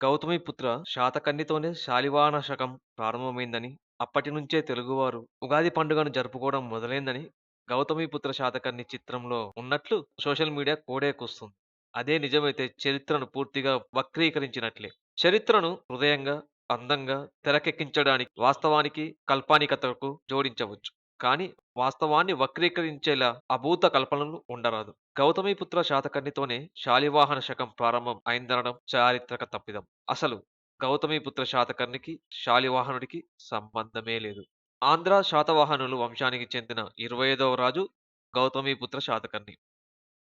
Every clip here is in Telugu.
గౌతమిపుత్ర శాతకర్ణితోనే శాలివాహన శకం ప్రారంభమైందని, అప్పటి నుంచే తెలుగువారు ఉగాది పండుగను జరుపుకోవడం మొదలైందని 'గౌతమిపుత్ర శాతకర్ణి' చిత్రంలో ఉన్నట్లు సోషల్ మీడియా కోడే కూస్తుంది. అదే నిజమైతే చరిత్రను పూర్తిగా వక్రీకరించినట్లే. చరిత్రను హృదయంగా, అందంగా తెరకెక్కించడానికి వాస్తవానికి, కల్పానికతకు జోడించవచ్చు. కానీ వాస్తవాన్ని వక్రీకరించేలా అభూత కల్పనలు ఉండరాదు. గౌతమిపుత్ర శాతకర్ణితోనే శాలివాహన శకం ప్రారంభం అయిందనడం చారిత్రక తప్పిదం. అసలు గౌతమిపుత్ర శాతకర్ణికి, శాలివాహనుడికి సంబంధమే లేదు. ఆంధ్ర శాతవాహనులు వంశానికి చెందిన ఇరవైదవ రాజు గౌతమిపుత్ర శాతకర్ణి.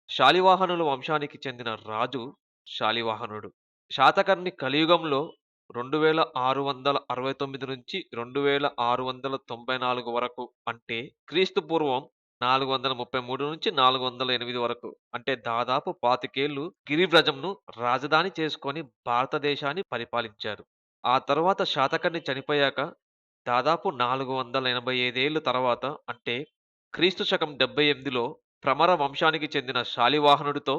శాలివాహనుల వంశానికి చెందిన రాజు శాలివాహనుడు. శాతకర్ణి కలియుగంలో రెండు వేల ఆరు వందల అరవై తొమ్మిది నుంచి రెండు వేల ఆరు వందల తొంభై నాలుగు వరకు అంటే క్రీస్తు పూర్వం నాలుగు వందల ముప్పై మూడు నుంచి నాలుగు వందల ఎనిమిది వరకు అంటే దాదాపు పాతికేళ్ళు గిరివ్రజంను రాజధాని చేసుకొని భారతదేశాన్ని పరిపాలించారు. ఆ తర్వాత శాతకర్ణి చనిపోయాక దాదాపు నాలుగు వందల ఎనభై ఐదేళ్ళ తర్వాత అంటే క్రీస్తు శకం డెబ్బై ఎనిమిదిలో ప్రమర వంశానికి చెందిన శాలివాహనుడితో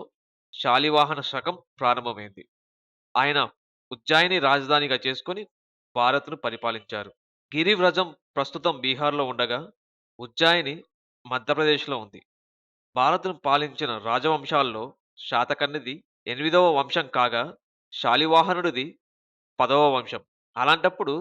శాలివాహన శకం ప్రారంభమైంది. ఆయన ఉజ్జాయిని రాజధానిగా చేసుకొని భారత్‌ను పరిపాలించారు. గిరివ్రజం ప్రస్తుతం బీహార్‌లో ఉండగా, ఉజ్జాయిని మధ్యప్రదేశ్‌లో ఉంది. భారత్‌ను పాలించిన రాజవంశాల్లో శాతకర్ణిది ఎనిమిదవ వంశం కాగా, శాలివాహనుడిది పదవ వంశం. అలాంటప్పుడు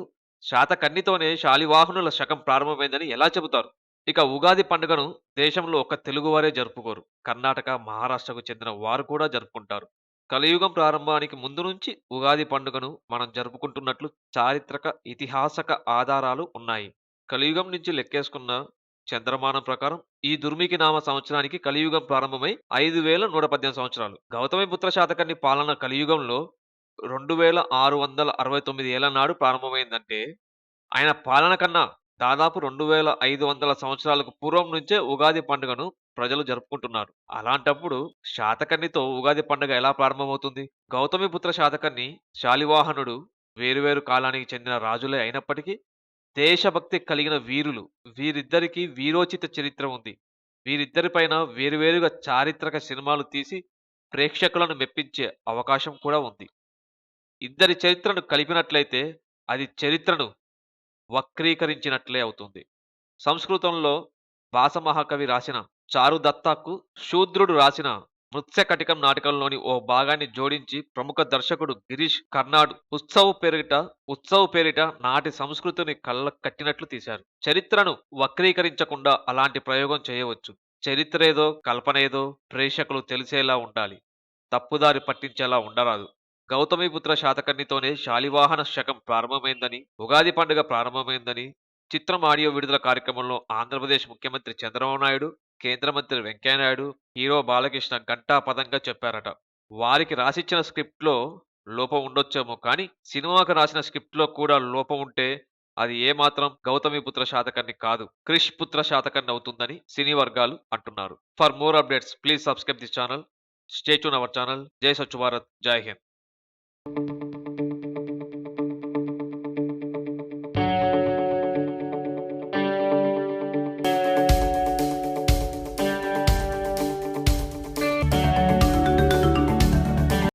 శాతకర్ణితోనే శాలివాహనుల శకం ప్రారంభమైందని ఎలా చెబుతారు? ఇక ఉగాది పండుగను దేశంలో ఒక్క తెలుగువారే జరుపుకోరు. కర్ణాటక, మహారాష్ట్రకు చెందిన వారు కూడా జరుపుకుంటారు. కలియుగం ప్రారంభానికి ముందు నుంచి ఉగాది పండుగను మనం జరుపుకుంటున్నట్లు చారిత్రక, ఇతిహాసక ఆధారాలు ఉన్నాయి. కలియుగం నుంచి లెక్కేసుకున్న చంద్రమానం ప్రకారం ఈ దుర్మికి నామ సంవత్సరానికి కలియుగం ప్రారంభమై ఐదు వేల నూట పద్దెనిమిది సంవత్సరాలు. గౌతమిపుత్ర శాతకర్ణి పాలన కలియుగంలో రెండు వేల ఆరు వందల అరవై తొమ్మిది ఏళ్ళ నాడు ప్రారంభమైందంటే, ఆయన పాలన కన్నా దాదాపు రెండు వేల ఐదు వందల సంవత్సరాలకు పూర్వం నుంచే ఉగాది పండుగను ప్రజలు జరుపుకుంటున్నారు. అలాంటప్పుడు శాతకర్ణితో ఉగాది పండుగ ఎలా ప్రారంభమవుతుంది? గౌతమిపుత్ర శాతకర్ణి, శాలివాహనుడు వేరు వేరు కాలానికి చెందిన రాజులే అయినప్పటికీ దేశభక్తి కలిగిన వీరులు. వీరిద్దరికీ వీరోచిత చరిత్ర ఉంది. వీరిద్దరి పైన వేరువేరుగా చారిత్రక సినిమాలు తీసి ప్రేక్షకులను మెప్పించే అవకాశం కూడా ఉంది. ఇద్దరి చరిత్రను కలిపినట్లయితే అది చరిత్రను వక్రీకరించినట్లే అవుతుంది. సంస్కృతంలో భాసమహాకవి రాసిన చారుదత్తాకు శూద్రుడు రాసిన మృత్స్యకటికం నాటకంలోని ఓ భాగాన్ని జోడించి ప్రముఖ దర్శకుడు గిరీష్ కర్నాడ్ 'ఉత్సవ్' పేరిట 'ఉత్సవ్' పేరిట నాటి సంస్కృతిని కళ్ళ కట్టినట్లు తీశారు. చరిత్రను వక్రీకరించకుండా అలాంటి ప్రయోగం చేయవచ్చు. చరిత్రేదో, కల్పనేదో ప్రేక్షకులు తెలిసేలా ఉండాలి. తప్పుదారి పట్టించేలా ఉండరాదు. గౌతమిపుత్ర శాతకర్ణితోనే శాలివాహన శకం ప్రారంభమైందని, ఉగాది పండుగ ప్రారంభమైందని చిత్రం ఆడియో విడుదల కార్యక్రమంలో ఆంధ్రప్రదేశ్ ముఖ్యమంత్రి చంద్రబాబు నాయుడు, కేంద్ర మంత్రి వెంకయ్యనాయుడు, హీరో బాలకృష్ణ ఘంటాపథంగా చెప్పారట. వారికి రాసిచ్చిన స్క్రిప్ట్‌లో లోపం ఉండొచ్చేమో కానీ, సినిమాకు రాసిన స్క్రిప్ట్‌లో కూడా లోపం ఉంటే అది ఏ మాత్రం గౌతమిపుత్ర శాతకర్ణి కాదు, క్రిష్ పుత్ర శాతకర్ణి అవుతుందని సినీ వర్గాలు అంటున్నారు. For more updates please subscribe this channel. Stay tuned our channel. జై స్వచ్ఛ భారత్. జై హింద్. thank you